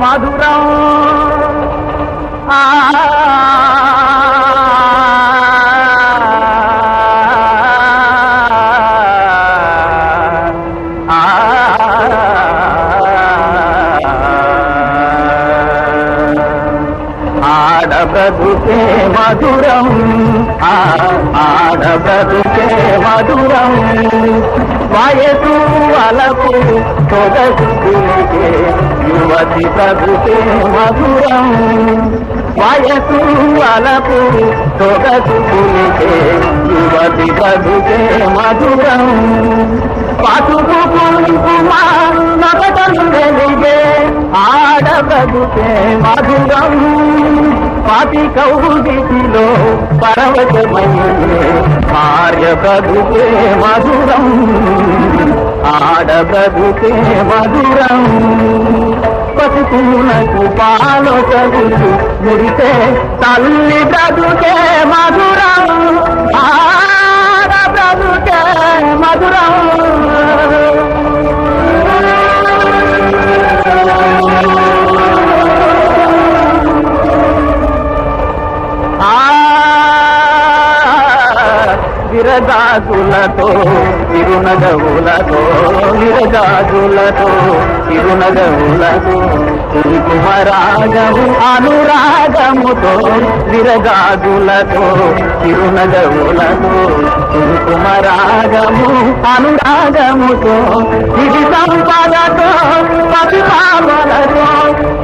మధురం. ఆ. ఆడబతుకే మధురం. ఆడబతుకే మధురం. వయసు అలకు తొడగుతుంటే యువతి బ్రతుకే మధురం. వయసు అలపు తొడగుతుంటే యువతి బ్రతుకే మధురం. పసుపు కుంకుమ నగటం వెలిగే ఆడ మధురం. పాతి కౌగిటిలో పరవశమయ్యే భార్య బ్రతుకే మధురం. ఆడబ్రతుకే మధురం. పసుపునకు పాలో చదువు ముడితే తల్లి బ్రతుకే మధురం విరగాజులతో తిరునగవులతో విరగాజులతో తిరునగవులతో కుంకుమరాగము అనురాగముతో విరగాజులతో తిరునగవులతో కుంకుమరాగము అనురాగముతో ఇది సంపదతో పతిమామలతో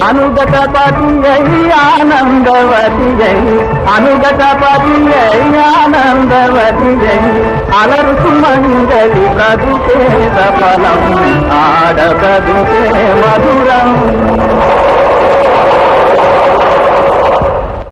అనుగత పతి ఆనందవతి అనుగత పతి ఆనంద అలరు అలరుసు మంగళి బ్రతుకే సఫలం ఆడ బ్రతుకే మధురం.